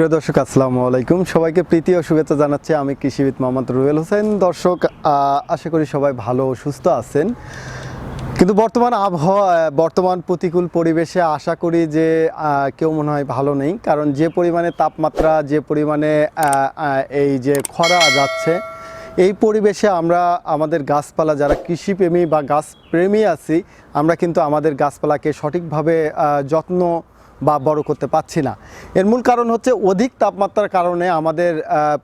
প্রিয় দর্শক, আসসালামু আলাইকুম। সবাইকে প্রীতি ও শুভেচ্ছা জানাচ্ছি আমি কৃষিবিদ মোহাম্মদ রুয়েল হোসেন। দর্শক আশা করি সবাই ভালো ও সুস্থ আছেন। কিন্তু বর্তমান আবহাওয়া বর্তমান প্রতিকূল পরিবেশে আশা করি যে কেউ মনে হয় ভালো নেই। কারণ যে পরিমাণে তাপমাত্রা, যে পরিমাণে এই যে খরা যাচ্ছে, এই পরিবেশে আমরা, আমাদের গাছপালা, যারা কৃষিপ্রেমী বা গাছপ্রেমী আছি, আমরা কিন্তু আমাদের গাছপালাকে সঠিকভাবে যত্ন বা বড় করতে পারছি না। এর মূল কারণ হচ্ছে অধিক তাপমাত্রার কারণে আমাদের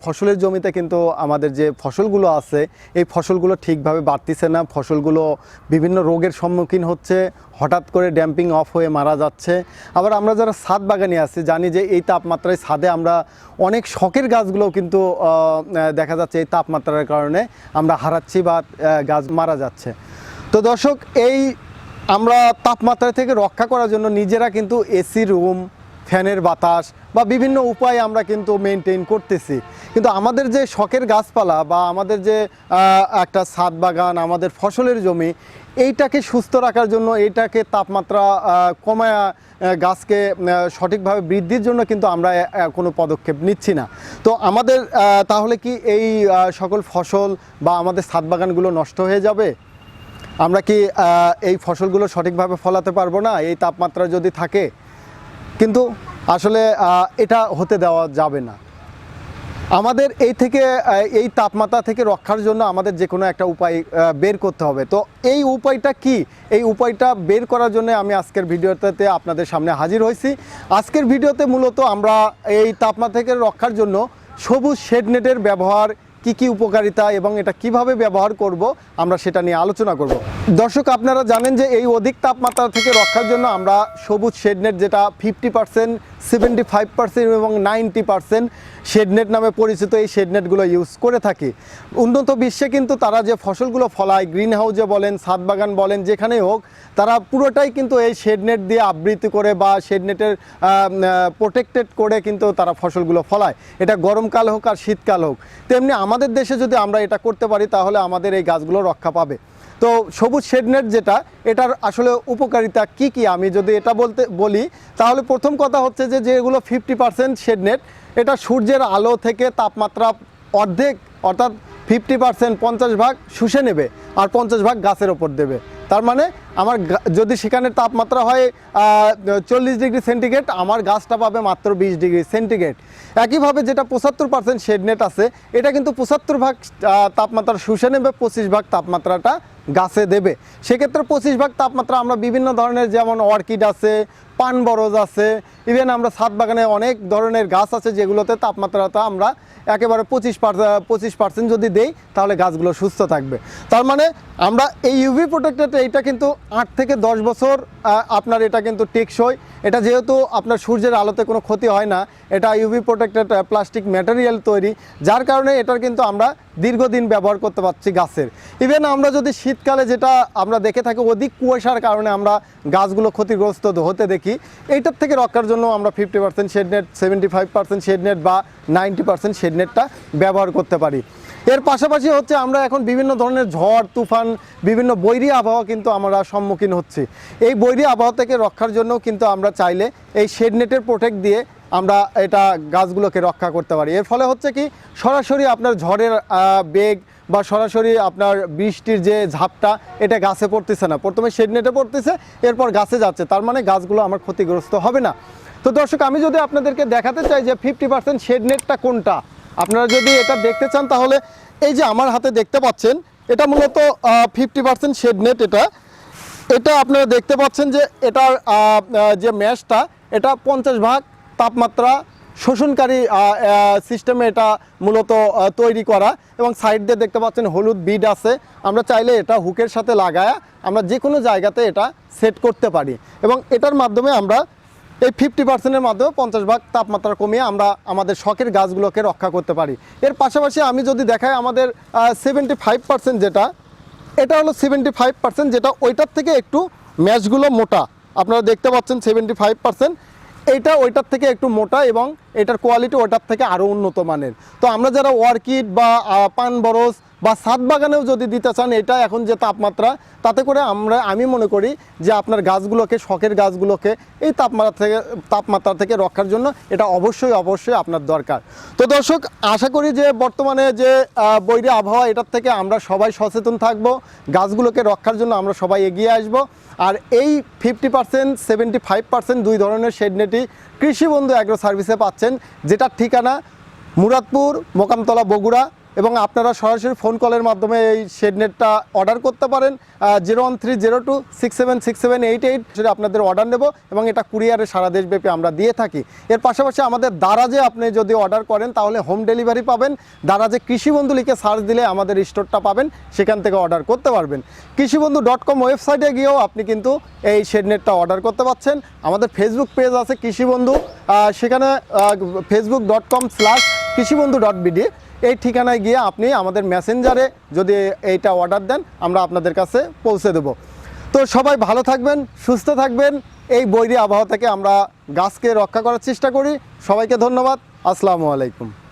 ফসলের জমিতে কিন্তু আমাদের যে ফসলগুলো আছে, এই ফসলগুলো ঠিকভাবে বাড়তিছে না। ফসলগুলো বিভিন্ন রোগের সম্মুখীন হচ্ছে, হঠাৎ করে ড্যাম্পিং অফ হয়ে মারা যাচ্ছে। আবার আমরা যারা ছাদ বাগানে আছি, জানি যে এই তাপমাত্রায় ছাদে আমরা অনেক শখের গাছগুলোও কিন্তু দেখা যাচ্ছে এই তাপমাত্রার কারণে আমরা হারাচ্ছি বা গাছ মারা যাচ্ছে। তো দর্শক, এই আমরা তাপমাত্রা থেকে রক্ষা করার জন্য নিজেরা কিন্তু এসি রুম ফ্যানের বাতাস বা বিভিন্ন উপায় আমরা কিন্তু মেনটেন করতেছি। কিন্তু আমাদের যে শখের গাছপালা বা আমাদের যে একটা ছাদ বাগান, আমাদের ফসলের জমি, এইটাকে সুস্থ রাখার জন্য এইটাকে তাপমাত্রা কমায়া গাছকে সঠিকভাবে বৃদ্ধির জন্য কিন্তু আমরা কোনো পদক্ষেপ নিচ্ছি না। তো আমাদের তাহলে কি এই সকল ফসল বা আমাদের ছাদ বাগানগুলো নষ্ট হয়ে যাবে? আমরা কি এই ফসলগুলো সঠিকভাবে ফলাতে পারব না? এই তাপমাত্রা যদি থাকে, কিন্তু আসলে এটা হতে দেওয়া যাবে না। আমাদের এই থেকে এই তাপমাত্রা থেকে রক্ষার জন্য আমাদের যে কোনো একটা উপায় বের করতে হবে। তো এই উপায়টা কি? এই উপায়টা বের করার জন্য আমি আজকের ভিডিওটাতে আপনাদের সামনে হাজির হয়েছি। আজকের ভিডিওতে মূলত আমরা এই তাপমাত্রা থেকে রক্ষার জন্য সবুজ শেড নেটের ব্যবহার কি কি উপকারিতা এবং এটা কীভাবে ব্যবহার করব, আমরা সেটা নিয়ে আলোচনা করব। দর্শক, আপনারা জানেন যে এই অধিক তাপমাত্রা থেকে রক্ষার জন্য আমরা সবুজ শেডনেট যেটা fifty percent seventy five percent এবং নাইনটি পার্সেন্ট শেডনেট নামে পরিচিত এই শেডনেটগুলো ইউজ করে থাকি। উন্নত বিশ্বে কিন্তু তারা যে ফসলগুলো ফলায় গ্রিন হাউসে বলেন ছাদ বাগান বলেন, যেখানেই হোক, তারা পুরোটাই কিন্তু এই শেডনেট দিয়ে আবৃত্তি করে বা শেডনেটের প্রোটেক্টেড করে কিন্তু তারা ফসলগুলো ফলায়। এটা গরমকাল হোক আর শীতকাল হোক। তেমনি আমাদের দেশে যদি আমরা এটা করতে পারি, তাহলে আমাদের এই গাছগুলো রক্ষা পাবে। তো সবুজ শেডনেট যেটা, এটার আসলে উপকারিতা কি কি? আমি যদি এটা বলতে, বলি, তাহলে প্রথম কথা হচ্ছে যে যেগুলো ফিফটি পার্সেন্ট শেডনেট এটা সূর্যের আলো থেকে তাপমাত্রা অর্ধেক, অর্থাৎ ফিফটি পার্সেন্ট পঞ্চাশ ভাগ শুষে নেবে, আর পঞ্চাশ ভাগ গাছের ওপর দেবে। তার মানে আমার যদি সেখানে তাপমাত্রা হয় চল্লিশ ডিগ্রি সেন্টিগ্রেড, আমার গাছটা পাবে মাত্র বিশ ডিগ্রি সেন্টিগ্রেড। একইভাবে যেটা পঁচাত্তর পার্সেন্ট শেডনেট আছে, এটা কিন্তু পঁচাত্তর ভাগ তাপমাত্রা শুষে নেবে, পঁচিশ ভাগ তাপমাত্রাটা গাছে দেবে। সেক্ষেত্রে পঁচিশ ভাগ তাপমাত্রা আমরা বিভিন্ন ধরনের যেমন অর্কিড আছে পান বরজ আছে, ইভেন আমরা ছাদ বাগানে অনেক ধরনের গাছ আছে যেগুলোতে তাপমাত্রাটা আমরা একেবারে পঁচিশ পঁচিশ পার্সেন্ট যদি দেই, তাহলে গাছগুলো সুস্থ থাকবে। তার মানে আমরা এই ইউভি প্রোটেক্টেড এইটা কিন্তু আট থেকে দশ বছর আপনার এটা কিন্তু টেকসই। এটা যেহেতু আপনার সূর্যের আলোতে কোনো ক্ষতি হয় না, এটা ইউভি প্রোটেক্টেড প্লাস্টিক ম্যাটেরিয়াল তৈরি, যার কারণে এটার কিন্তু আমরা দীর্ঘদিন ব্যবহার করতে পারছি গাছের। ইভেন আমরা যদি শীতকালে যেটা আমরা দেখে থাকি, অধিক কুয়াশার কারণে আমরা গাছগুলো ক্ষতিগ্রস্ত হতে দেখি, এইটার থেকে রক্ষার জন্য আমরা fifty percent shade net seventy five percent shade net বা নাইনটি পার্সেন্ট শেডনেটটা ব্যবহার করতে পারি। এর পাশাপাশি হচ্ছে আমরা এখন বিভিন্ন ধরনের ঝড়, তুফান, বিভিন্ন বৈরী আবহাওয়া কিন্তু আমরা সম্মুখীন হচ্ছি। এই বৈরী আবহাওয়া থেকে রক্ষার জন্য কিন্তু আমরা চাইলে এই শেডনেটের প্রোটেক্ট দিয়ে আমরা এটা গাছগুলোকে রক্ষা করতে পারি। এর ফলে হচ্ছে কি, সরাসরি আপনার ঝড়ের বেগ বা সরাসরি আপনার বৃষ্টির যে ঝাপটা, এটা গাছে পড়তেছে না। প্রথমে শেডনেটে পড়তেছে, এরপর গাছে যাচ্ছে। তার মানে গাছগুলো আমার ক্ষতিগ্রস্ত হবে না। তো দর্শক, আমি যদি আপনাদেরকে দেখাতে চাই যে ফিফটি পার্সেন্ট শেডনেটটা কোনটা আপনারা যদি এটা দেখতে চান, তাহলে এই যে আমার হাতে দেখতে পাচ্ছেন, এটা মূলত ফিফটি পার্সেন্ট শেডনেট এটা। এটা আপনারা দেখতে পাচ্ছেন যে এটার যে ম্যাশটা এটা পঞ্চাশ ভাগ তাপমাত্রা শোষণকারী সিস্টেমে এটা মূলত তৈরি করা। এবং সাইড দিয়ে দেখতে পাচ্ছেন হলুদ বিড আছে। আমরা চাইলে এটা হুকের সাথে লাগায়া আমরা যে কোনো জায়গাতে এটা সেট করতে পারি। এবং এটার মাধ্যমে আমরা এই ফিফটি পার্সেন্টের মাধ্যমে পঞ্চাশ ভাগ তাপমাত্রা কমিয়ে আমরা আমাদের শখের গাছগুলোকে রক্ষা করতে পারি। এর পাশাপাশি আমি যদি দেখাই আমাদের সেভেন্টি ফাইভ পার্সেন্ট যেটা, এটা হলো সেভেন্টি ফাইভ পার্সেন্ট যেটা ওইটার থেকে একটু ম্যাচগুলো মোটা। আপনারা দেখতে পাচ্ছেন সেভেন্টি ফাইভ পার্সেন্ট এইটা ওইটার থেকে একটু মোটা এবং এটার কোয়ালিটি ওটার থেকে আরও উন্নত মানের। তো আমরা যারা অর্কিড বা পান বরজ বা ছাদ বাগানেও যদি দিতে চান এটা এখন যে তাপমাত্রা, তাতে করে আমরা, আমি মনে করি যে আপনার গাছগুলোকে, শখের গাছগুলোকে এই তাপমাত্রা থেকে তাপমাত্রা থেকে রক্ষার জন্য এটা অবশ্যই অবশ্যই আপনার দরকার। তো দর্শক, আশা করি যে বর্তমানে যে বৈরী আবহাওয়া, এটার থেকে আমরা সবাই সচেতন থাকব, গাছগুলোকে রক্ষার জন্য আমরা সবাই এগিয়ে আসব। আর এই fifty percent seventy five percent দুই ধরনের শেড কৃষি বন্ধু অ্যাগ্রো সার্ভিসে যেটার ঠিকানা মুরাদপুর মোকামতলা বগুড়া এবং আপনারা সরাসরি ফোন কলের মাধ্যমে এই শেড নেটটা অর্ডার করতে পারেন zero one three zero two six seven six seven eight eight সেটা আপনাদের অর্ডার নেব এবং এটা কুরিয়ারে সারা দেশব্যাপী আমরা দিয়ে থাকি। এর পাশাপাশি আমাদের দারাজে আপনি যদি অর্ডার করেন, তাহলে হোম ডেলিভারি পাবেন। দারাজে কৃষিবন্ধু লিখে সার্চ দিলে আমাদের স্টোরটা পাবেন, সেখান থেকে অর্ডার করতে পারবেন। কৃষিবন্ধু ডট কম ওয়েবসাইটে গিয়েও আপনি কিন্তু এই শেড নেটটা অর্ডার করতে পারছেন আমাদের ফেসবুক পেজ আছে কৃষিবন্ধু সেখানে Facebook dot com slash Krishibandhu dot BD এই ঠিকানায় গিয়ে আপনি আমাদের মেসেঞ্জারে যদি এইটা অর্ডার দেন, আমরা আপনাদের কাছে পৌঁছে দেব। তো সবাই ভালো থাকবেন, সুস্থ থাকবেন। এই বৈরী আবহাওয়া থেকে আমরা গাছকে রক্ষা করার চেষ্টা করি। সবাইকে ধন্যবাদ। আসসালামু আলাইকুম।